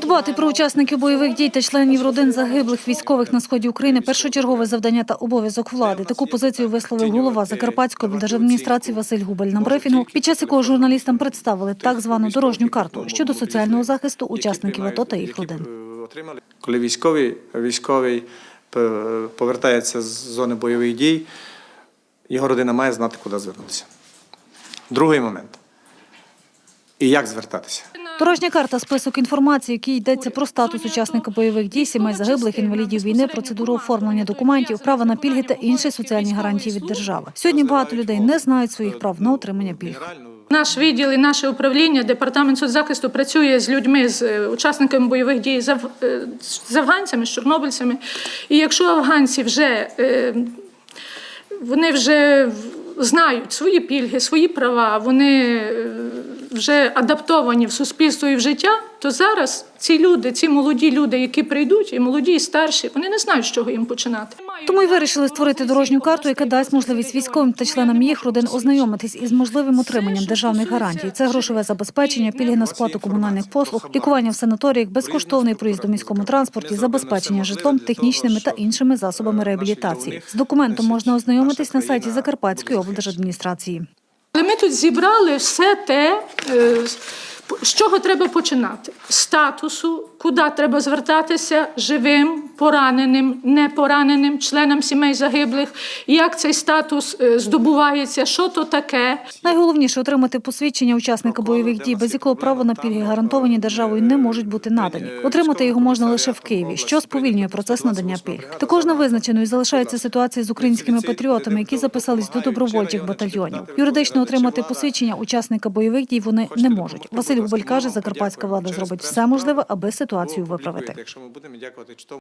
Подбати про учасників бойових дій та членів родин загиблих військових на сході України першочергове завдання та обов'язок влади. Таку позицію висловив голова Закарпатської облдержадміністрації Василь Губель на брифінгу, під час якого журналістам представили так звану дорожню карту щодо соціального захисту учасників АТО та їх родин. Коли військовий, військовий е, повертається з зони бойових дій, його родина має знати, куди звернутися. Другий момент. І як звертатися? Дорожня карта список інформації, в якій йдеться про статус учасника бойових дій, сімей загиблих, інвалідів війни, процедуру оформлення документів, права на пільги та інші соціальні гарантії від держави. Сьогодні багато людей не знають своїх прав на отримання пільг. Наш відділ і наше управління, департамент соцзахисту працює з людьми, з е, учасниками бойових дій, е, з афганцями, з чорнобильцями. І якщо афганці вже е, вони вже знають свої пільги, свої права, вони вже адаптовані в суспільство і в життя, то зараз ці люди, ці молоді люди, які прийдуть, і молоді, і старші, вони не знають, з чого їм починати. Тому й вирішили створити дорожню карту, яка дасть можливість військовим та членам їх родин ознайомитись із можливим отриманням державних гарантій. Це грошове забезпечення, пільги на сплату комунальних послуг, лікування в санаторіях, безкоштовний проїзд у міському транспорті, забезпечення житлом, технічними та іншими засобами реабілітації. З документом можна ознайомитись на сайті Закарпатської облдержадміністрації. Але ми тут зібрали все те, е, з чого треба починати: статусу, куди треба звертатися живим, пораненим, непораненим, членам сімей загиблих, як цей статус е, здобувається, що то таке. Найголовніше отримати посвідчення учасника бойових дій, без якого право на пільги гарантовані державою не можуть бути надані. Отримати його можна лише в Києві, що сповільнює процес надання пільг. Також невизначеною залишається ситуація з українськими патріотами, які записались до добровольчих батальйонів. Юридично отримати посвідчення учасника бойових дій вони не можуть. Василь Губель каже, закарпатська влада зробить все можливе, аби ситуацію виправити. Якщо ми будемо дякувати чи то